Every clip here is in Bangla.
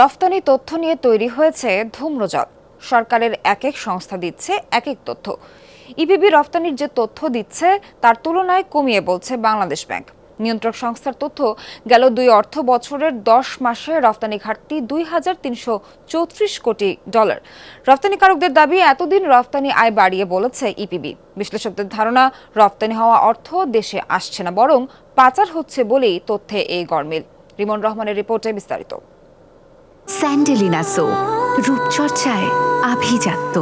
রফতানি তথ্য নিয়ে তৈরি হয়েছে ধূম্রজাল। সরকারের এক এক সংস্থা দিচ্ছে এক এক তথ্য। ইপিবি রফতানির যে তথ্য দিচ্ছে, তার তুলনায় কমিয়ে বলছে বাংলাদেশ ব্যাংক। নিয়ন্ত্রক সংস্থার তথ্য, গেল দুই অর্থ বছরের দশ মাসে রফতানি ঘাটতি দুই হাজার তিনশো চৌত্রিশ কোটি ডলার। রফতানিকারকদের দাবি, এতদিন রফতানি আয় বাড়িয়ে বলেছে ইপিবি। বিশ্লেষকদের ধারণা, রফতানি হওয়া অর্থ দেশে আসছে না, বরং পাচার হচ্ছে বলেই তথ্যে এই গরমিল রিমন রহমানের রিপোর্টে বিস্তারিত। স্যান্ডেলিনা সো রূপচর্চায় আভিজাত্য।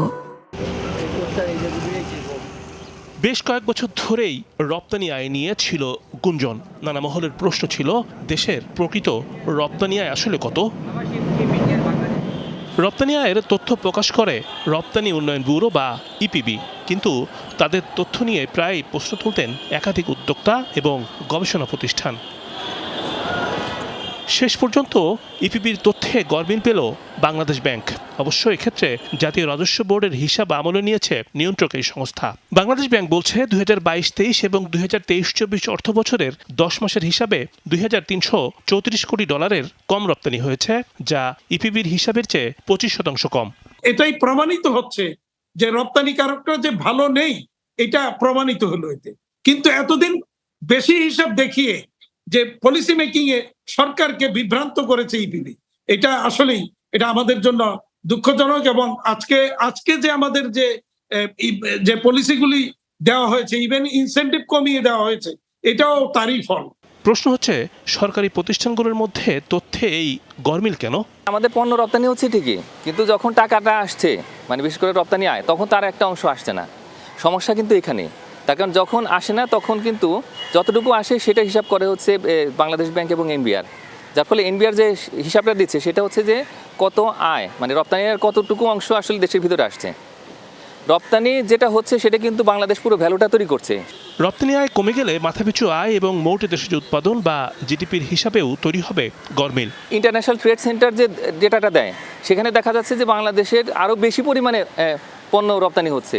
বেশ কয়েক বছর ধরেই রপ্তানি আয় নিয়ে ছিল গুঞ্জন। নানা মহলের প্রশ্ন ছিল, দেশের প্রকৃত রপ্তানি আয় আসলে কত? রপ্তানি আয়ের তথ্য প্রকাশ করে রপ্তানি উন্নয়ন ব্যুরো বা ইপিবি, কিন্তু তাদের তথ্য নিয়ে প্রায় প্রশ্ন তুলতেন একাধিক উদ্যোক্তা এবং গবেষণা প্রতিষ্ঠান। শেষ পর্যন্ত ইপিবির তথ্যে গরমিল পেল বাংলাদেশ ব্যাংক। অবশ্য এক্ষেত্রে জাতীয় রাজস্ব বোর্ডের হিসাব আমলে নিয়েছে নিয়ন্ত্রক এই সংস্থা। বাংলাদেশ ব্যাংক বলছে দুই হাজার বাইশ তেইশ এবং দুই হাজার তেইশ চব্বিশ অর্থ বছরের দশ মাসের হিসাবে দুই হাজার তিনশো চৌত্রিশ কোটি ডলারের কম রপ্তানি হয়েছে, যা ইপিবির হিসাবের চেয়ে পঁচিশ শতাংশ কম। এটাই প্রমাণিত হচ্ছে যে রপ্তানিকারকরা যে ভালো নেই, এটা প্রমাণিত হলো এতে। কিন্তু এতদিন বেশি হিসাব দেখিয়ে যে পলিসি মেকিং এ সরকারকে বিভ্রান্ত করেছে ইপিবি এটা আসলেই এটা আমাদের জন্য দুঃখজনক এবং আজকে আজকে যে আমাদের যে যে পলিসিগুলি দেওয়া হয়েছে ইভেন ইনসেন্টিভ কমিয়ে দেওয়া হয়েছে এটাও তারই ফল। প্রশ্ন হচ্ছে সরকারি প্রতিষ্ঠানগুলোর মধ্যে তথ্যে এই গরমিল কেন? আমাদের পণ্য রপ্তানি হচ্ছে ঠিকই কিন্তু যখন টাকাটা আসছে মানে বিশেষ করে রপ্তানি আয় তখন তার একটা অংশ আসছে না। সমস্যা কিন্তু এখানে তার কারণ যখন আসে না তখন কিন্তু যতটুকু আসে সেটা হিসাব করে হচ্ছে বাংলাদেশ ব্যাংক এবং এনবিআর। যার ফলে এনবিআর যে হিসাবটা দিচ্ছে সেটা হচ্ছে যে কত আয় মানে রপ্তানি আয়ের কতটুকু অংশ আসলে দেশের ভিতরে আসছে। রপ্তানি যেটা হচ্ছে সেটা কিন্তু বাংলাদেশ পুরো ভ্যালুটা তৈরি করছে। রপ্তানি আয় কমে গেলে মাথাপিছু আয় এবং মোট দেশের উৎপাদন বা জিডিপির হিসাবেও তৈরি হবে গরমিল ইন্টারন্যাশনাল ট্রেড সেন্টার যে ডেটাটা দেয় সেখানে দেখা যাচ্ছে যে বাংলাদেশের আরও বেশি পরিমাণে পণ্য রপ্তানি হচ্ছে।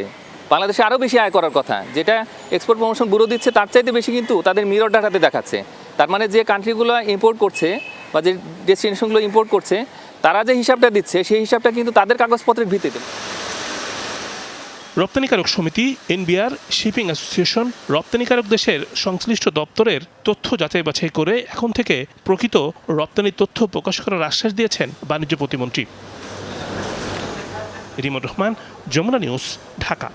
বাংলাদেশে আরও বেশি আয় করার কথা, যেটা এক্সপোর্ট প্রমোশন ব্যুরো দিচ্ছে, তার চাইতে বেশি কিন্তু তাদের মিরর ডাটাতে দেখাচ্ছে। তার মানে যে কান্ট্রিগুলো ইম্পোর্ট করছে বা যে ডেস্টিনেশনগুলো ইম্পোর্ট করছে, তারা যে হিসাবটা দিচ্ছে, সেই হিসাবটা কিন্তু তাদের কাগজপত্রের ভিত্তিতে। রপ্তানিকারক সমিতি, এনবিআর, শিপিং অ্যাসোসিয়েশন, রপ্তানিকারক দেশের সংশ্লিষ্ট দপ্তরের তথ্য যাচাই বাছাই করে এখন থেকে প্রকৃত রপ্তানি তথ্য প্রকাশ করার আশ্বাস দিয়েছেন বাণিজ্য প্রতিমন্ত্রী। রিমন রহমান, যমুনা নিউজ, ঢাকা।